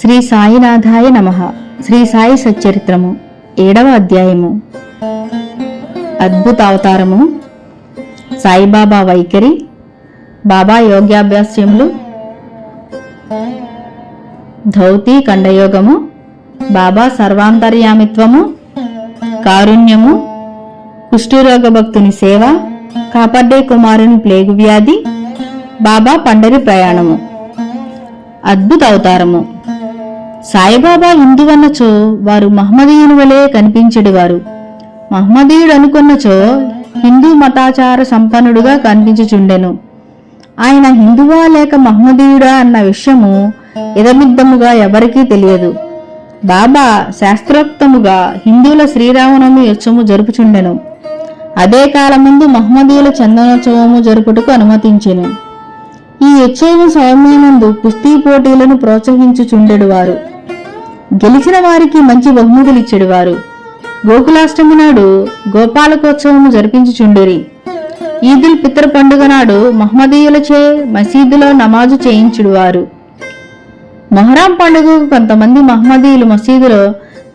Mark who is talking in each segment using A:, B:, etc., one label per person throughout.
A: శ్రీ సాయినాథాయ నమ. శ్రీ సాయి సచ్చరిత్రము ఏడవ అధ్యాయము. అద్భుత అవతారము సాయిబాబా వైఖరి. బాబా యోగ్యాభ్యాస్యములు. ధౌతి కండయోగము బాబా సర్వాంతర్యామిత్వము. కారుణ్యము. కుష్ఠరోగ భక్తుని సేవ. కాపడ్డే కుమారుని ప్లేగు వ్యాధి. బాబా పండరి ప్రయాణము. అద్భుత అవతారము సాయిబాబా హిందువన్నచో వారు మహమ్మదీయుని వలె కనిపించెడివారు. మహమ్మదీయుడు అనుకున్నచో హిందూ మతాచార సంపన్నుడుగా కనిపించుచుండెను. ఆయన హిందువా లేక మహమ్మదీయుడా అన్న విషయము ఇదమిద్దముగా ఎవరికీ తెలియదు. బాబా శాస్త్రోక్తముగా హిందువుల శ్రీరామనవమి ఉత్సవము జరుపుచుండెను. అదే కాలముందు మహమ్మదీయుల చందనోత్సవము జరుపుటకు అనుమతించెను. ఈ ఉత్సవం సమయమందు కుస్తీ పోటీలను ప్రోత్సహించుచుండెడు వారు గెలిచిన వారికి మంచి బహుమతులు ఇచ్చెడువారు గోకులాష్టమి నాడు గోపాలకోత్సవము జరిపించుచుండిరి. ఈదుల్ పిత్ర పండుగ నాడు మహమ్మదీయులచే మసీదులో నమాజు చేయించుడువారు. మొహరాం పండుగకు కొంతమంది మహమ్మదీయులు మసీదులో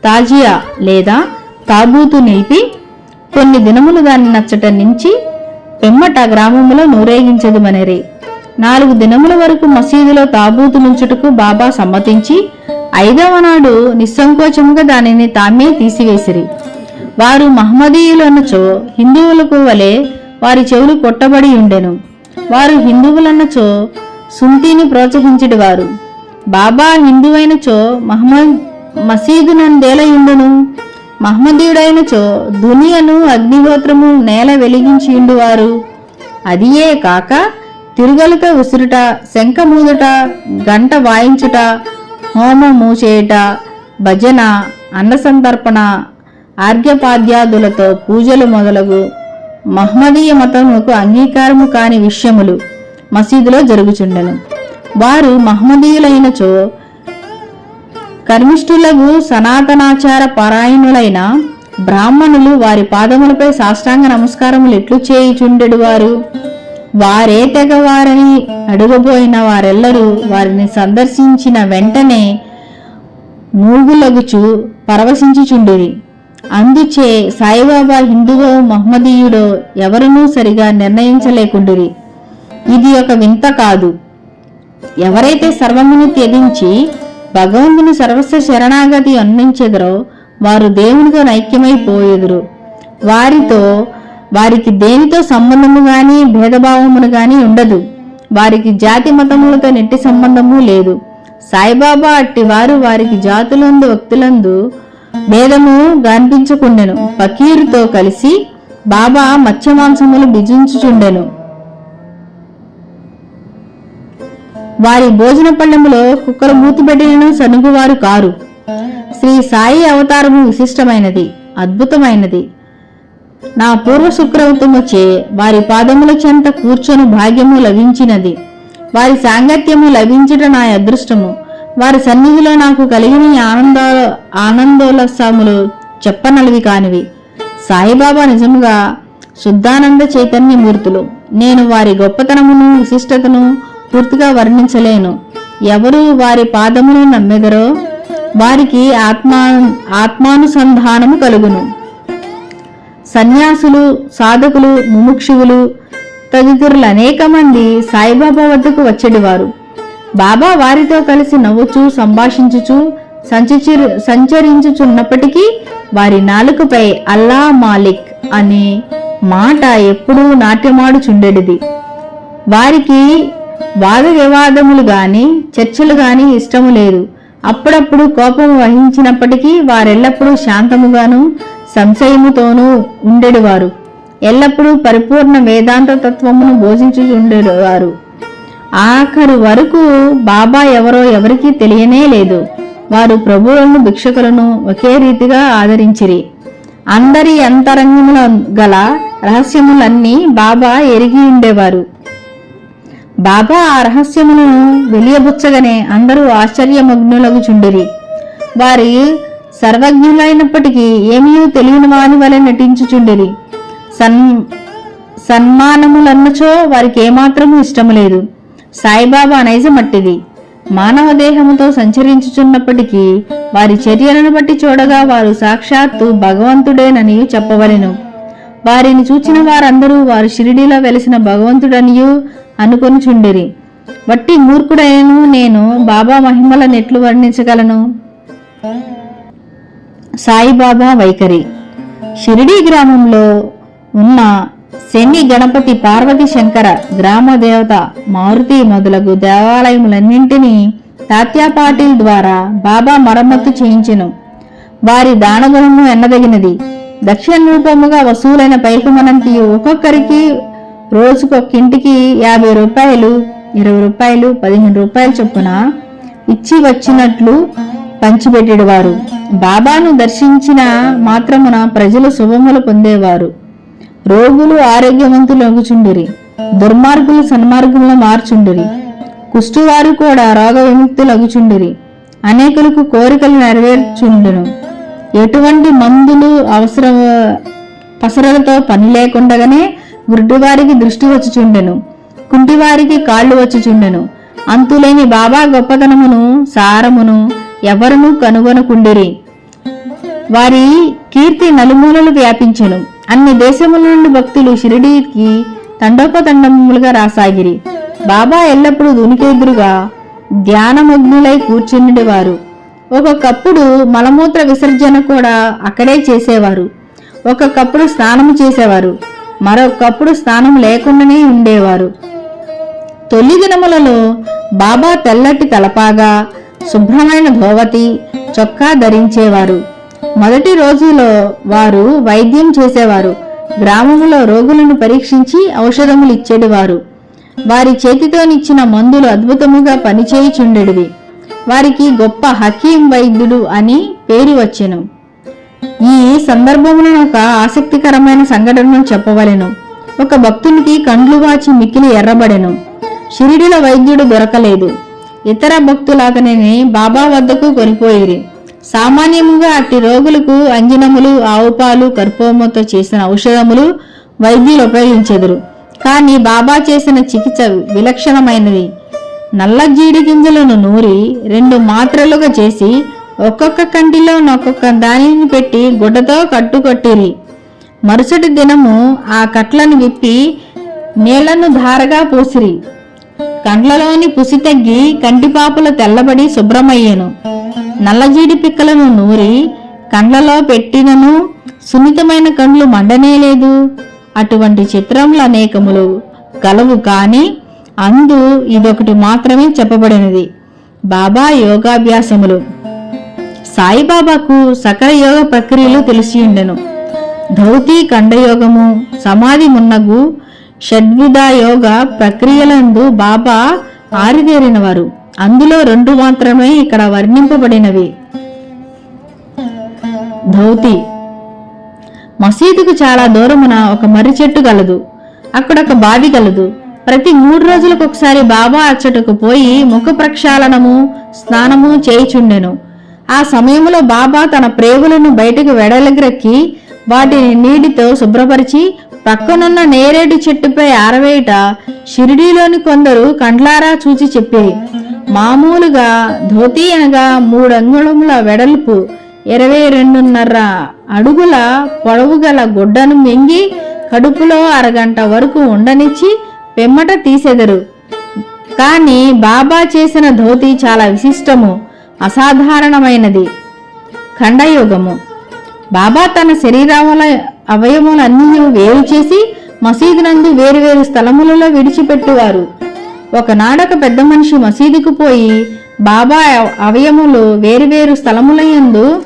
A: తాజియా లేదా తాబూతు నిలిపి కొన్ని దినములు దాన్ని నచ్చట నుంచి పెమ్మట గ్రామములో నూరేగించదు మనరి నాలుగు దినముల వరకు మసీదులో తాబూతు నుంచుటకు బాబా సమ్మతించి ఐదవ నాడు నిస్సంకోచముగా దానిని తామే తీసివేసిరి. వారు మహమ్మదీయులు అన్నచో హిందువులకు వలె వారి చెవులు కొట్టబడి ఉండెను. వారు హిందువులన్నచో సుంతిని ప్రోత్సహించడు వారు బాబా హిందువైనచో మహమ్మద్ మసీదు నందేలయుండును మహమ్మదీయుడైనచో దునియను అగ్నిహోత్రము నేల వెలిగించి ఉండువారు అదియే కాక తిరుగలతో ఉసురుట శంఖ మూదుట గంట వాయించుట హోమము చేయుట భజన అన్నసంతర్పణ ఆర్ఘ్యపాద్యాదులతో పూజలు మొదలగు మహమ్మదీయ మతముకు అంగీకారము కాని విషయములు మసీదులో జరుగుచుండెను. వారు మహమ్మదీయులైనచో కర్మిష్ఠులకు సనాతనాచార పారాయణులైన బ్రాహ్మణులు వారి పాదములపై సాష్టాంగ నమస్కారములు ఎట్లు చేయుచుండెడు వారు వారే తెగవారని అడుగబోయిన వారెల్లరూ వారిని సందర్శించిన వెంటనే మూగులగుచు పరవశించుచుండిరి. అందుచే సాయిబాబా హిందువో మహమ్మదీయుడో ఎవరునూ సరిగా నిర్ణయించలేకుండిరి. ఇది ఒక వింత కాదు. ఎవరైతే సర్వమును త్యజించి భగవంతుని సర్వస్వ శరణాగతి అందించెదరో వారు దేవునితో ఐక్యమైపోయేదురు వారితో వారికి దేనితో సంబంధము గాని భేదభావమును గాని ఉండదు. వారికి జాతి మతములతో నెట్టి సంబంధము లేదు. సాయిబాబా అట్టి వారు వారికి జాతులందు వ్యక్తులందు భేదము కనిపించకుండెను. ఫకీరుతో కలిసి బాబా మత్స్యమాంసములు బిజించుచుండెను. వారి భోజన పళ్ళెములో కుక్కలు మూతిపెట్టినను సనుగువారు కారు. శ్రీ సాయి అవతారము విశిష్టమైనది అద్భుతమైనది. నా పూర్వ శుక్రవతముచే వారి పాదముల చెంత కూర్చొని భాగ్యము లభించినది. వారి సాంగత్యము లభించుట నా అదృష్టము. వారి సన్నిధిలో నాకు కలిగిన ఆనంద ఆనందోల్లాసములు చెప్పనలవి కానివి. సాయిబాబా నిజముగా శుద్ధానంద చైతన్యమూర్తులు. నేను వారి గొప్పతనమును విశిష్టతను పూర్తిగా వర్ణించలేను. ఎవరు వారి పాదమును నమ్మెదరో వారికి ఆత్మా ఆత్మానుసంధానము కలుగును. సన్యాసులు సాధకులు ముముక్షువులు తదితరులు అనేక మంది సాయిబాబా వద్దకు వచ్చేటివారు బాబా వారితో కలిసి నవ్వుచూ సంభాషించుచూ సంచరించుచున్నప్పటికీ వారి నాలుకపై అల్లా మాలిక్ అనే మాట ఎప్పుడూ నాట్యమాడుచుండెడిది. వారికి వాద వివాదములు గాని చర్చలు గాని ఇష్టము లేదు. అప్పుడప్పుడు కోపం వహించినప్పటికీ వారెల్లప్పుడూ శాంతముగాను సంశయముతోనూ ఉండేవారు ఎల్లప్పుడూ పరిపూర్ణ వేదాంత తత్వమును బోధించుచుండేవారు ఆఖరు వరకు బాబా ఎవరో ఎవరికీ తెలియనే లేదు. వారు ప్రభువులను భిక్షకులను ఒకే రీతిగా ఆదరించిరి. అందరి అంతరంగముల గల రహస్యములన్నీ బాబా ఎరిగి ఉండేవారు. బాబా ఆ రహస్యములను వెలియబుచ్చగానే అందరూ ఆశ్చర్యమగ్నులకు చుండిరి వారి సర్వజ్ఞులైనప్పటికీ ఏమీ తెలియని వాని వలె నటించుచుండిరి. సన్ సన్మానములన్నచో వారికి ఏమాత్రము ఇష్టము లేదు సాయిబాబా నైజమట్టిది మానవ దేహముతో సంచరించుచున్నప్పటికీ వారి చర్యలను బట్టి చూడగా వారు సాక్షాత్తు భగవంతుడేనని చెప్పవలెను. వారిని చూచిన వారందరూ వారు షిరిడీలో వెలిసిన భగవంతుడనియు అనుకొనుచుండిరి. వట్టి మూర్ఖుడైనను నేను బాబా మహిమల నెట్లు వర్ణించగలను? సాయిబాబా వైఖరి. షిరిడీ గ్రామంలో ఉన్న శని గణపతి పార్వతి శంకర గ్రామదేవత మారుతి మొదలగు దేవాలయములన్నింటినీ తాత్యా పాటిల్ ద్వారా బాబా మరమ్మత్తు చేయించెను. వారి దానగుణము ఎన్నదగినది. దక్షిణ రూపముగా వసూలైన పైకమనంతి ఒక్కొక్కరికి రోజుకొక్కింటికి యాభై రూపాయలు ఇరవై రూపాయలు పదిహేను రూపాయలు చొప్పున ఇచ్చి వచ్చినట్లు పంచిపెట్టేవారు. బాబాను దర్శించిన మాత్రమున ప్రజలు శుభములు పొందేవారు. రోగులు ఆరోగ్యవంతులు అగుచుండిరి దుర్మార్గులు సన్మార్గంలో మార్చుండిరి. కుష్టివారు కూడా రోగ విముక్తులు అగుచుండిరి అనేకులకు కోరికలు నెరవేర్చుండును. ఎటువంటి మందులు అవసర పసరలతో పని లేకుండగానే గుడ్డివారికి దృష్టి వచ్చుచుండెను. కుంటివారికి కాళ్ళు వచ్చుచుండెను. అంతులేని బాబా గొప్పతనమును సారమును ఎవరనూ కనుగొనకుండిరి. వారి కీర్తి నలుమూలలు వ్యాపించెను. అన్ని దేశముల నుండి భక్తులు షిరిడీకి తండోపతండములుగా రాసాగిరి. బాబా ఎల్లప్పుడూ దునికెదురుగా ధ్యానమగ్నులై కూర్చుండేవారు. ఒక్కొక్కప్పుడు మలమూత్ర విసర్జన కూడా అక్కడే చేసేవారు. ఒక్కొక్కప్పుడు స్నానము చేసేవారు. మరొకప్పుడు స్నానం లేకుండానే ఉండేవారు. తొలి దినములలో బాబా తెల్లటి తలపాగా శుభ్రమైన ధోవతి చొక్కా ధరించేవారు. మొదటి రోజులో వారు వైద్యం చేసేవారు. గ్రామములో రోగులను పరీక్షించి ఔషధములు ఇచ్చేటివారు. వారి చేతితోనిచ్చిన మందులు అద్భుతముగా పనిచేయుచుండెడివి. వారికి గొప్ప హకీం వైద్యుడు అని పేరు వచ్చెను. ఈ సందర్భంలో ఒక ఆసక్తికరమైన సంఘటనను చెప్పవలెను. ఒక భక్తునికి కండ్లు వాచి మిక్కిలి ఎర్రబడెను. షిరిడిలో వైద్యుడు దొరకలేదు. ఇతర భక్తులాగనే బాబా వద్దకు కొనిపోయిరి. సామాన్యముగా అట్టి రోగులకు అంజనములు ఆవుపాలు కర్పూరంతో చేసిన ఔషధములు వైద్యులు ఉపయోగించెదరు. కానీ బాబా చేసిన చికిత్స విలక్షణమైనది. నల్ల జీడి గింజలను నూరి రెండు మాత్రలుగా చేసి ఒక్కొక్క కంటిలో ఒక్కొక్క దానిని పెట్టి గుడ్డతో కట్టుకొట్టిరి. మరుసటి దినము ఆ కట్లను విప్పి నీళ్ళను ధారగా పోసిరి. కండ్లలోని పుసి తగ్గి కంటిపాపుల తెల్లబడి శుభ్రమయ్యెను. నల్లజీడి పిక్కలను నూరి కండ్లలో పెట్టినను సున్నితమైన కండ్లు మండనేలేదు అటువంటి చిత్రములు అనేకములు కలవు కాని అందు ఇదొకటి మాత్రమే చెప్పబడినది. బాబా యోగాభ్యాసములు. సాయిబాబాకు సకల యోగ ప్రక్రియలు తెలిసి ఉండెను. ధౌతి కండయోగము సమాధి మున్నగు షడ్విధ యోగ ప్రక్రియలందు బాబా ఆరిదేరినవారు అందులో రెండు మాత్రమే ఇక్కడ వర్ణింపబడినవి. ధౌతి. మసీదుకు చాలా దూరమున ఒక మర్రి చెట్టు గలదు. అక్కడ ఒక బావి గలదు. ప్రతి మూడు రోజులకు ఒకసారి బాబా అచ్చటకు పోయి ముఖ ప్రక్షాళనము స్నానము చేయిచుండెను. ఆ సమయంలో బాబా తన ప్రేగులను బయటకు వెడలగ్రెక్కి వాటిని నీటితో శుభ్రపరిచి పక్కనున్న నేరేడు చెట్టుపై ఆరవేయట షిరిడీలోని కొందరు కండ్లారా చూచి చెప్పేది మామూలుగా ధోతి అనగా మూడంగుళముల వెడల్పు ఇరవై రెండున్నర అడుగుల పొడవు గల గుడ్డను మింగి కడుపులో అరగంట వరకు ఉండనిచ్చి పెమ్మట తీసెదరు. కానీ బాబా చేసిన ధోతి చాలా విశిష్టము అసాధారణమైనది. ఖండయోగము. బాబా తన శరీరాల అవయవములన్నీ వేరు చేసి మసీదు నందు వేరువేరు స్థలములలో విడిచిపెట్టువారు. ఒకనాడొక పెద్ద మనిషి మసీదుకు పోయి బాబా అవయములు వేరువేరు స్థలములయందు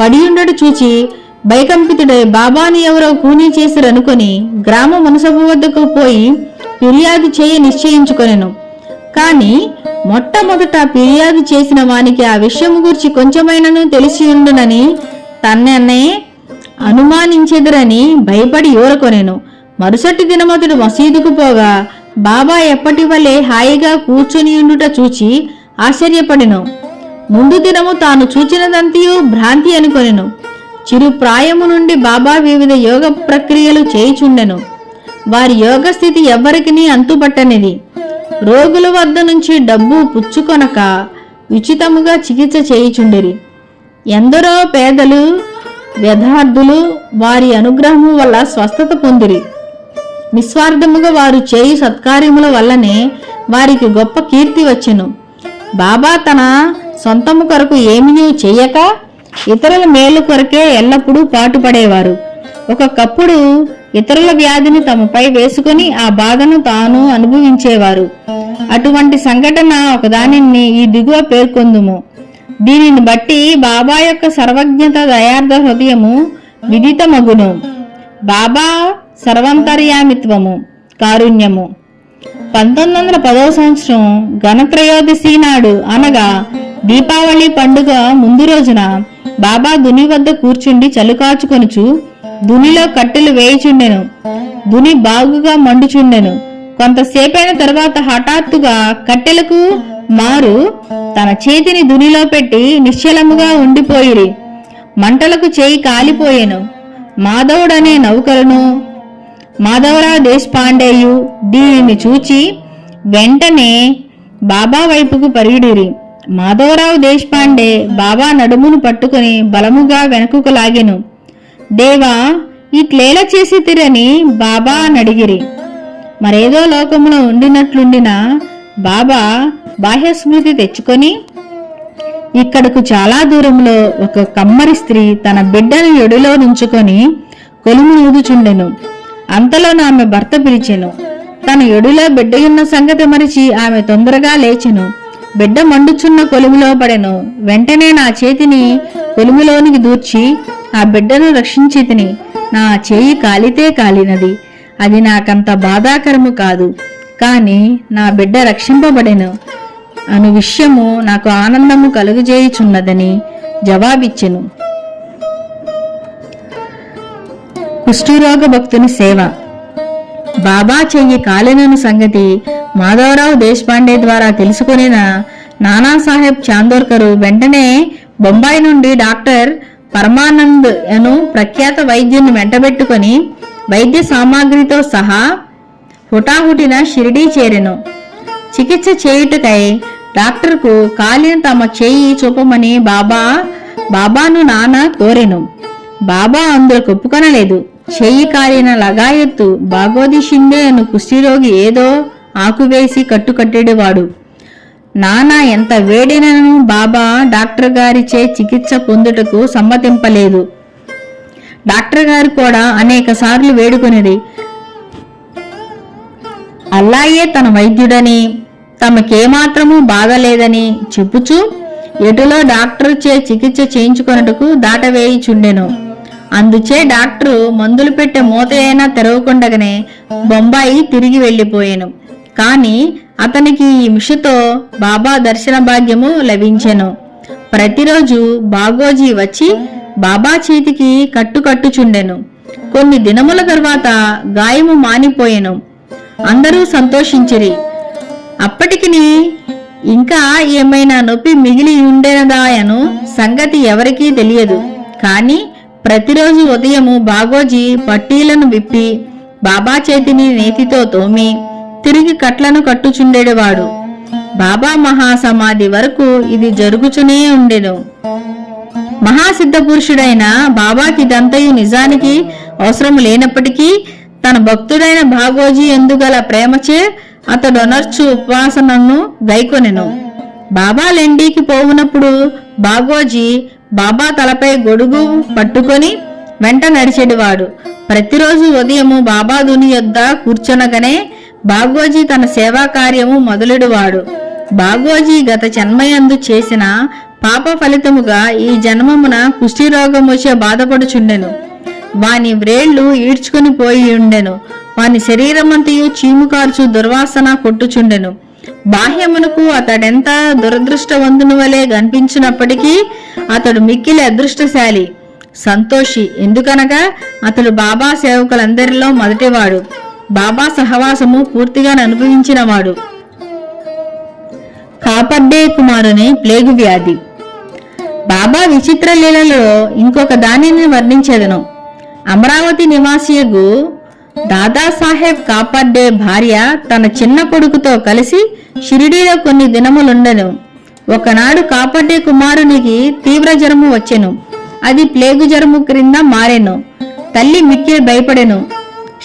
A: పడియుండడు చూచి భయకంపితుడై బాబాని ఎవరో కూనీ చేసిరనుకొని గ్రామ మునసభ వద్దకు పోయి ఫిర్యాదు చేయ నిశ్చయించుకొనెను. కాని మొట్టమొదట ఫిర్యాదు చేసిన వానికి ఆ విషయం గురించి కొంచెమైనను తెలిసి ఉండునని తన్నే అనుమానించెదురని భయపడి ఊరకొనెను మరుసటి దినమతుడు మసీదుకు పోగా బాబా ఎప్పటి వలె హాయిగా కూర్చొని ఉండుట చూచి ఆశ్చర్యపడెను. ముందు దినము తాను చూచినదంతయు భ్రాంతి అనుకొనెను. చిరు ప్రాయము నుండి బాబా వివిధ యోగ ప్రక్రియలు చేయుచుండెను. వారి యోగ స్థితి ఎవ్వరికిని అంతుపట్టనిది రోగుల వద్ద నుంచి డబ్బు పుచ్చుకొనక ఉచితముగా చికిత్స చేయుచుండిరి. ఎందరో పేదలు వ్యధార్థులు వారి అనుగ్రహము వల్ల స్వస్థత పొందిరి. నిస్వార్థముగా వారు చేయి సత్కార్యముల వల్లనే వారికి గొప్ప కీర్తి వచ్చెను. బాబా తన సొంతము కొరకు ఏమీ చెయ్యక ఇతరుల మేలు కొరకే ఎల్లప్పుడూ పాటుపడేవారు. ఒకప్పుడు ఇతరుల వ్యాధిని తమపై వేసుకొని ఆ బాధను తాను అనుభవించేవారు. అటువంటి సంఘటన ఒకదానిని ఈ దిగువ పేర్కొందుము. దీనిని బట్టి బాబా యొక్క సర్వజ్ఞత దయార్థ హృదయము విదితమగును. బాబా సర్వంతర్యామిత్వము కారుణ్యము. పంతొమ్మిది వందల పదవ సంవత్సరం గణత్రయోదశి నాడు అనగా దీపావళి పండుగ ముందు రోజున బాబా దుని వద్ద కూర్చుండి చలుకాచుకొనుచు దునిలో కట్టెలు వేయుచుండెను. దుని బాగుగా మండుచుండెను. కొంతసేపైన తర్వాత హఠాత్తుగా కట్టెలకు మారు తన చేతిని దునిలో పెట్టి నిశ్చలముగా ఉండిపోయిరి. మంటలకు చేయి కాలిపోయెను. మాధవుడనే నౌకరును. మాధవరావు దేశపాండేయు దీనిని చూచి వెంటనే బాబా వైపుకు పరిగిడిరి. మాధవరావు దేశపాండే బాబా నడుమును పట్టుకుని బలముగా వెనుకకు లాగెను. దేవా ఇట్లేల చేసి తిరని బాబా అని అడిగిరి. మరేదో లోకములో ఉండినట్లుండినా బాబా బాహ్యస్మృతి తెచ్చుకొని ఇక్కడకు చాలా దూరంలో ఒక కమ్మరి స్త్రీ తన బిడ్డను ఎడులో నుంచుకొని కొలుము నూదుచుండెను అంతలో ఆమె భర్త పిలిచెను. తన ఎడులో బిడ్డయున్న సంగతి మరిచి ఆమె తొందరగా లేచెను. బిడ్డ మండుచున్న కొలుములో పడెను. వెంటనే నా చేతిని కొలుములోనికి దూర్చి ఆ బిడ్డను రక్షించి తిని నా చేయి కాలితే కాలినది. అది నాకంత బాధాకరము కాదు. కానీ నా బిడ్డ రక్షింపబడెను. అను విషయము నాకు ఆనందము కలుగజేయుచున్నదని జవాబిచ్చెను. కుష్ఠరోగ భక్తుని సేవ. బాబా చెయ్యి కాలినను సంగతి మాధవరావు దేశపాండే ద్వారా తెలుసుకునిన నానాసాహెబ్ చాందోర్కరు వెంటనే బొంబాయి నుండి డాక్టర్ పరమానంద్ అను ప్రఖ్యాత వైద్యుని వెంటబెట్టుకొని వైద్య సామాగ్రితో సహా హుటాహుటిన షిరిడీ చేరెను. చికిత్స చేయుటకై డాక్టర్కు కాలిన తమ చేయి చూపమని బాబా బాబాను నాన్న కోరెను. బాబా అందులో ఒప్పుకొనలేదు. చెయ్యి కాలిన లగాయత్తు బాగోది షిండే అను కుష్ఠిరోగి ఏదో ఆకువేసి కట్టుకట్టేవాడు నానా ఎంత వేడినను బాబా డాక్టర్ గారిచే చికిత్స పొందుటకు సమ్మతింపలేదు. డాక్టర్ గారు కూడా అనేక సార్లు వేడుకొనిది అల్లాయే తన వైద్యుడని తమకేమాత్రము బాగలేదని చెప్పుచూ ఎటులో డాక్టర్ చే చికిత్స చేయించుకొనుటకు దాటవేయిచుండెను. అందుచే డాక్టరు మందులు పెట్టే మూత అయినా తెరవకుండగానే బొంబాయి తిరిగి వెళ్ళిపోయాను. కానీ అతనికి ఈ మిషతో బాబా దర్శన భాగ్యము లభించెను. ప్రతిరోజు బాగోజీ వచ్చి బాబా చేతికి కట్టుకట్టుచుండెను. కొన్ని దినముల తర్వాత గాయము మానిపోయెను. అందరూ సంతోషించిరి. అప్పటికిని ఇంకా ఏమైనా నొప్పి మిగిలి ఉండేదాయను సంగతి ఎవరికీ తెలియదు. కాని ప్రతిరోజు ఉదయము బాగోజీ పట్టీలను విప్పి బాబా చేతిని నేతితో తోమి తిరిగి కట్లను కట్టుచుండేవాడు. బాబా మహాసమాధి వరకు ఇది జరుగుచునే ఉండెను. మహాసిద్ధ పురుషుడైన బాబాకి దంతయు నిజానికి అవసరం లేనప్పటికీ తన భక్తుడైన భాగోజీ ఎందుగల ప్రేమచే అతడు అనర్చు ఉపాసనను గైకొనెను. బాబా లెండీకి పోవునప్పుడు బాగోజీ బాబా తలపై గొడుగు పట్టుకొని వెంట నడిచెడివాడు. ప్రతిరోజు ఉదయము బాబా దుని యొద్ద కూర్చొనగానే బాగోజీ తన సేవా కార్యము మొదలెడువాడు. బాగోజీ గత జన్మయందు చేసిన పాప ఫలితముగా ఈ జన్మమున కుష్ఠిరోగముచే బాధపడుచుండెను. వాని వ్రేళ్ళు ఈడ్చుకుని పోయి ఉండెను. వాని శరీరమంతయు చీముకార్చు దుర్వాసన కొట్టుచుండెను. బాహ్యమునకు అతడెంత దురదృష్టవంతుని వలె కనిపించినప్పటికీ అతడు మిక్కిలి అదృష్టశాలి. సంతోషి ఎందుకనగా అతడు బాబా సేవకులందరిలో మొదటివాడు. బాబా సహవాసము పూర్తిగా అనుభవించినవాడు కాపర్డే కుమారుని ప్లేగు వ్యాధి. బాబా విచిత్ర లీలలో ఇంకొక దానిని వర్ణించేదను. అమరావతి నివాసియగు దాదాసాహెబ్ కాపాడ్డే భార్య తన చిన్న కొడుకుతో కలిసి షిరిడీలో కొన్ని దినములుండెను. ఒకనాడు కాపాడే కుమారునికి తీవ్ర జ్వరము వచ్చెను. అది ప్లేగు జ్వరము క్రింద మారెను. తల్లి మిక్కిలి భయపడెను.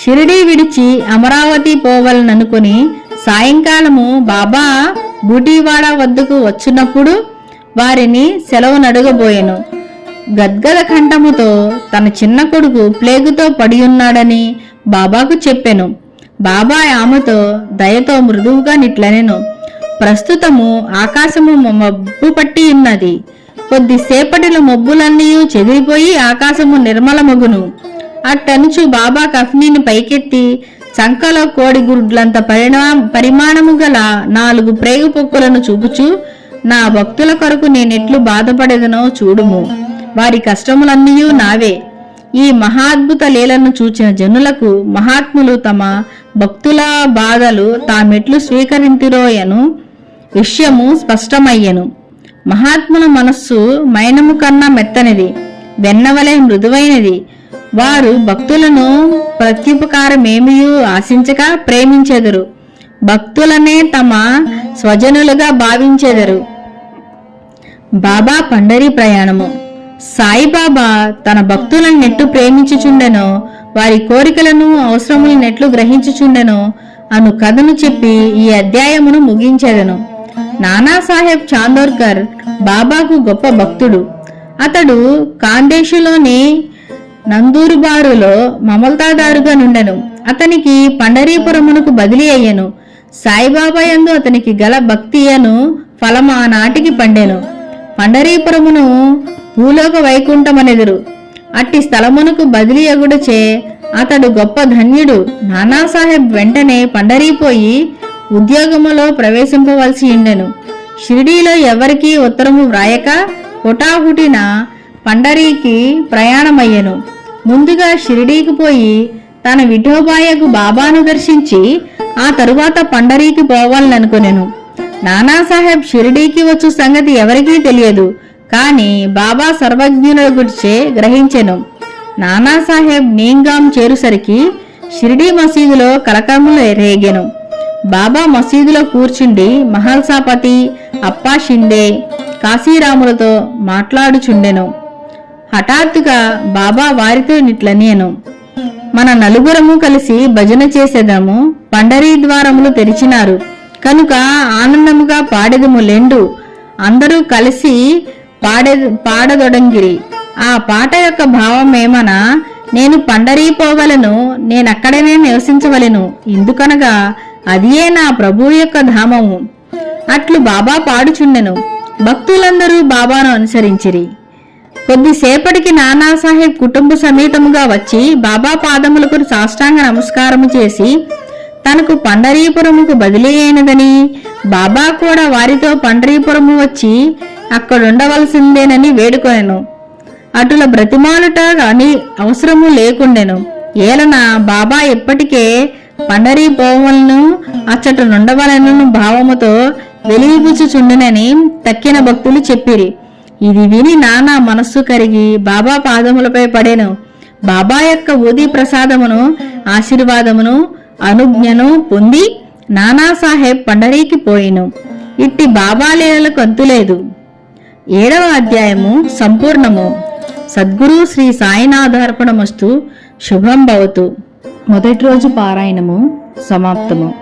A: షిరిడీ విడిచి అమరావతి పోవాలననుకుని సాయంకాలము బాబా బూటీవాడ వద్దకు వచ్చినప్పుడు వారిని సెలవు నడుగబోయెను గద్గద కంఠముతో తన చిన్న కొడుకు ప్లేగుతో పడియున్నాడని బాబాకు చెప్పెను. బాబా ఆమెతో దయతో మృదువుగా నిట్లనెను. ప్రస్తుతము ఆకాశము మబ్బు పట్టి ఉన్నది. కొద్దిసేపటిలో మబ్బులన్నీ చెదిరిపోయి ఆకాశము నిర్మలమగును. అట్టనుచు బాబా కఫ్నీని పైకెత్తి చంకలో కోడి గుడ్లంత పరిణా పరిమాణము గల నాలుగు ప్రేగు పొక్కులను చూపుచు నా భక్తుల కొరకు నేనెట్లు బాధపడేదనో చూడుము. వారి కష్టములన్నీ నావే. ఈ మహాద్భుత లీలను చూచిన జనులకు మహాత్ములు తమ భక్తుల బాధలు తామెట్లు స్వీకరింతిరోయను. విషయము స్పష్టమయ్యను. మహాత్ముల మనస్సు మైనము కన్నా మెత్తనిది వెన్నవలే మృదువైనది. వారు భక్తులను ప్రత్యుపకారమేమియూ ఆశించక ప్రేమించెదరు. భక్తులనే తమ స్వజనులుగా భావించెదరు. బాబా పండరి ప్రయాణము. సాయిబాబా తన భక్తులను నెట్టు ప్రేమించుచుండెనో వారి కోరికలను అవసరములు నెట్లు గ్రహించుచుండెనో అను కథను చెప్పి ఈ అధ్యాయమును ముగించెదను. నానాసాహెబ్ చాందోర్కర్ బాబాకు గొప్ప భక్తుడు. అతడు కాందేశులోని నందూరుబారులో మమల్తాదారుగా నుండెను. అతనికి పండరీపురమునకు బదిలీ అయ్యను. సాయిబాబా యందు అతనికి గల భక్తియను ఫలం ఆనాటికి పండెను. పండరీపురమును భూలోక వైకుంఠమనెదురు అట్టి స్థలమునకు బదిలీ అగుడచే అతడు గొప్ప ధన్యుడు. నానాసాహెబ్ వెంటనే పండరీపోయి ఉద్యోగములో ప్రవేశింపవలసి ఉండెను. షిరిడీలో ఎవరికీ ఉత్తరము వ్రాయక హుటాహుటిన పండరీకి ప్రయాణమయ్యను. ముందుగా షిరిడీకి పోయి తన విఠోబాయకు బాబాను దర్శించి ఆ తరువాత పండరీకి పోవాలనుకునెను. నానాసాహెబ్ షిరిడీకి వచ్చు సంగతి ఎవరికీ తెలియదు. కానీ బాబా సర్వజ్ఞుల గురిచే గ్రహించెను. నానాసాహెబ్ నీంగాం చేరుసరికి షిరిడీ మసీదులో కలకములు రేగెను. బాబా మసీదులో కూర్చుండి మహల్సాపతి అప్పా షిండే కాశీరాములతో మాట్లాడుచుండెను. హఠాత్తుగా బాబా వారితో నిట్లనేను మన నలుగురము కలిసి భజన చేసేదాము పండరీ ద్వారములు తెరిచినారు. కనుక ఆనందముగా పాడెదము లెండు. అందరూ కలిసి పాడే పాడదొడంగిరి. ఆ పాట యొక్క భావమేమనా నేను పండరీపోగలను నేనక్కడనే నివసించవలెను. ఎందుకనగా అదియే నా ప్రభు యొక్క ధామము. అట్లు బాబా పాడుచుండెను. భక్తులందరూ బాబాను అనుసరించిరి. కొద్దిసేపటికి నానాసాహెబ్ కుటుంబ సమేతముగా వచ్చి బాబా పాదములకు సాష్టాంగ నమస్కారము చేసి తనకు పండరీపురముకు బదిలీ అయినదని బాబా కూడా వారితో పండరీపురము వచ్చి అక్కడుండవలసిందేనని వేడుకొనెను. అటుల బ్రతిమాలుట అని అవసరము లేకుండెను. ఏలన బాబా ఇప్పటికే పండరీ పోవలను అచ్చట నుండవలనను భావముతో వెలిగిపుచ్చుచుండునని తక్కిన భక్తులు చెప్పిరి. ఇది విని నానా మనస్సు కరిగి బాబా పాదములపై పడెను. బాబా యొక్క ఊది ప్రసాదమును ఆశీర్వాదమును అనుజ్ఞను పొంది నానాసాహెబ్ పండరీకి పోయిను. ఇట్టి బాబా లీలలకు అంతులేదు. ఏడవ అధ్యాయము సంపూర్ణము. సద్గురు శ్రీ సాయినాథార్పణమస్తు. శుభం భవతు. మొదటి రోజు పారాయణము సమాప్తము.